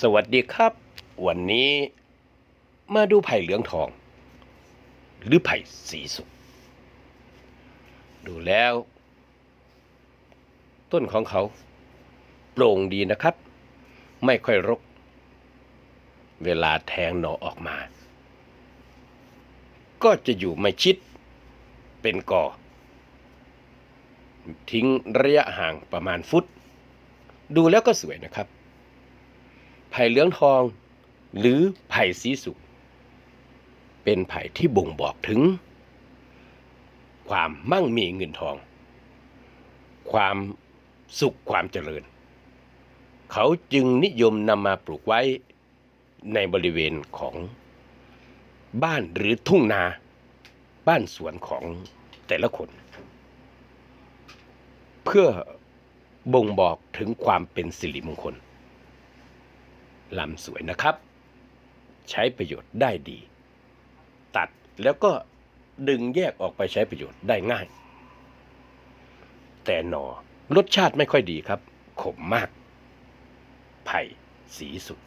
สวัสดีครับ วันนี้มาดูไผ่เหลืองทอง หรือไผ่สีสุกดูแล้ว ต้นของเขา โปร่งดีนะครับ ไม่ค่อยรก เวลาแทงหน่อออกมา ก็จะอยู่ไม่ชิดเป็นก่อ ทิ้งระยะห่างประมาณฟุต ดูแล้วก็สวยนะครับ ไผ่เหลืองทอง หรือไผ่สีสุก เป็นไผ่ที่บ่งบอกถึง ความมั่งมีเงินทอง ความสุขความเจริญ เขาจึงนิยมนำมาปลูกไว้ในบริเวณของบ้านหรือทุ่งนา บ้านสวนของแต่ละคน เพื่อบ่งบอกถึงความเป็นสิริมงคล ลำสวยนะครับ ใช้ประโยชน์ได้ดี ตัดแล้วก็ดึงแยกออกไปใช้ประโยชน์ได้ง่าย แต่หนอรสชาติไม่ค่อยดีครับ ขมมาก ไผ่สีสุด